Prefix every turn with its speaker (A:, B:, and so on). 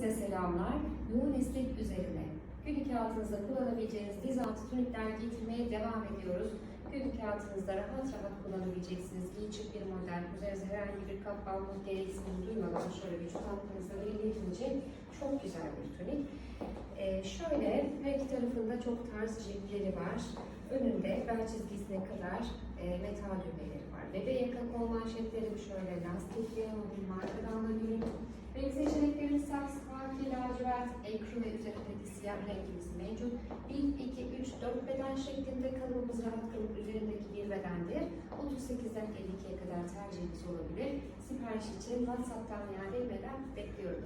A: Hepinize selamlar. Yoğun istek üzerine günlük hayatınızda kullanabileceğiniz diz altı tunikler getirmeye devam ediyoruz. Günlük hayatınızda rahat rahat kullanabileceksiniz. Giy çık bir model. Üzerinize herhangi bir kaplanma gereksinim duymadan şöyle hattınızda belli edilecek çok güzel bir tunik. Ee, şöyle her iki tarafında çok tarz cepleri var. Önünde bel çizgisine kadar e, metal düğmeleri var. Bebe yaka kol manşetleri şöyle lastikli ama bir markadan da ürün. Lacivert, ekru ve üzerindeki siyah rengimiz mevcut. 1, 2, 3, 4 beden şeklinde kalıbımız rahat kalıp üzerindeki bir bedendir. 38'den 52'ye kadar tercihiniz olabilir. Sipariş için WhatsApp'tan veya DM'den bekliyorum.